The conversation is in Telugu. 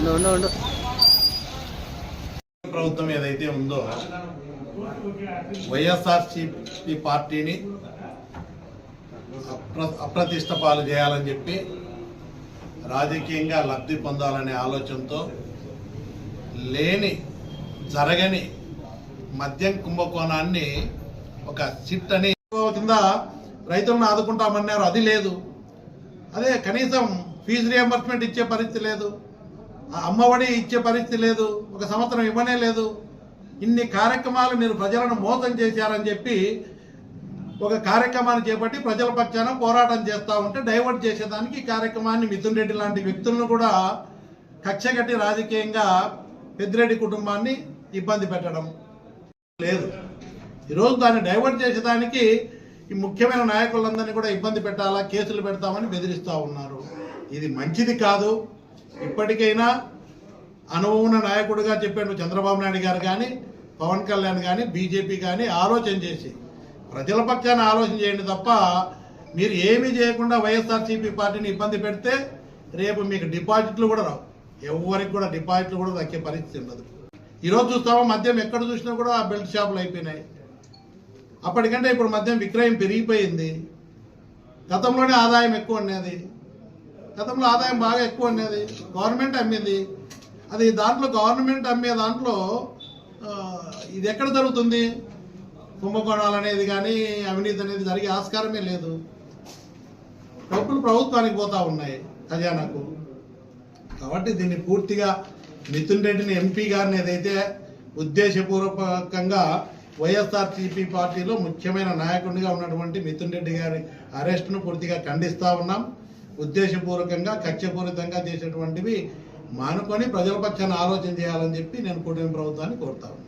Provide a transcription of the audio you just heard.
ఉండు ఉండు ఉండు. ప్రభుత్వం ఏదైతే ఉందో వైఎస్ఆర్సీపీ పార్టీని అప్ర అప్రతిష్ట పాలు చేయాలని చెప్పి రాజకీయంగా లబ్ధి పొందాలనే ఆలోచనతో లేని జరగని మద్యం కుంభకోణాన్ని ఒక సిట్ అని కింద రైతులను ఆదుకుంటామన్నారు. అది లేదు. అదే కనీసం ఫీజు రియంబర్స్మెంట్ ఇచ్చే పరిస్థితి లేదు. అమ్మఒడి ఇచ్చే పరిస్థితి లేదు ఒక సంవత్సరం ఇవ్వనే లేదు. ఇన్ని కార్యక్రమాలు మీరు ప్రజలను మోసం చేశారని చెప్పి ఒక కార్యక్రమాన్ని చేపట్టి ప్రజల పక్షాన పోరాటం చేస్తూ ఉంటే డైవర్ట్ చేసేదానికి ఈ కార్యక్రమాన్ని మిథున్ రెడ్డి లాంటి వ్యక్తులను కూడా కక్షగట్టి రాజకీయంగా పెద్దిరెడ్డి కుటుంబాన్ని ఇబ్బంది పెట్టడం లేదు. ఈరోజు దాన్ని డైవర్ట్ చేసేదానికి ఈ ముఖ్యమైన నాయకులందరినీ కూడా ఇబ్బంది పెట్టాలా కేసులు పెడతామని బెదిరిస్తూ ఉన్నారు. ఇది మంచిది కాదు. ఇప్పటికైనా అనుభవం ఉన్న నాయకుడిగా చెప్పాడు చంద్రబాబు నాయుడు గారు కానీ పవన్ కళ్యాణ్ కానీ బీజేపీ కానీ ఆలోచన చేసి ప్రజల పక్షాన ఆలోచన చేయండి తప్ప మీరు ఏమీ చేయకుండా వైఎస్ఆర్సీపీ పార్టీని ఇబ్బంది పెడితే రేపు మీకు డిపాజిట్లు కూడా రావు. ఎవరికి కూడా డిపాజిట్లు కూడా దక్కే పరిస్థితి ఉండదు. ఈరోజు చూస్తామో మద్యం ఎక్కడ చూసినా కూడా ఆ బెల్ట్ షాపులు అయిపోయినాయి. అప్పటికంటే ఇప్పుడు మద్యం విక్రయం పెరిగిపోయింది. గతంలోనే ఆదాయం ఎక్కువ ఉండేది. గతంలో ఆదాయం బాగా ఎక్కువ ఉండేది. గవర్నమెంట్ అమ్మింది. అది దాంట్లో గవర్నమెంట్ అమ్మే దాంట్లో ఇది ఎక్కడ జరుగుతుంది? కుంభకోణాలు అనేది కానీ అవినీతి అనేది జరిగే ఆస్కారమే లేదు. డబ్బులు ప్రభుత్వానికి పోతా ఉన్నాయి ఖజానాకు. కాబట్టి దీన్ని పూర్తిగా మిథున్ రెడ్డిని ఎంపీ గారిని ఏదైతే ఉద్దేశపూర్వకంగా వైఎస్ఆర్సీపీ పార్టీలో ముఖ్యమైన నాయకుడిగా ఉన్నటువంటి మిథున్ రెడ్డి గారి అరెస్ట్ను పూర్తిగా ఖండిస్తూ ఉన్నాం. ఉద్దేశపూర్వకంగా కక్షపూరితంగా చేసేటువంటివి మానుకొని ప్రజల పక్షాన్ని ఆలోచన చేయాలని చెప్పి నేను కూటమి ప్రభుత్వాన్ని కోరుతాను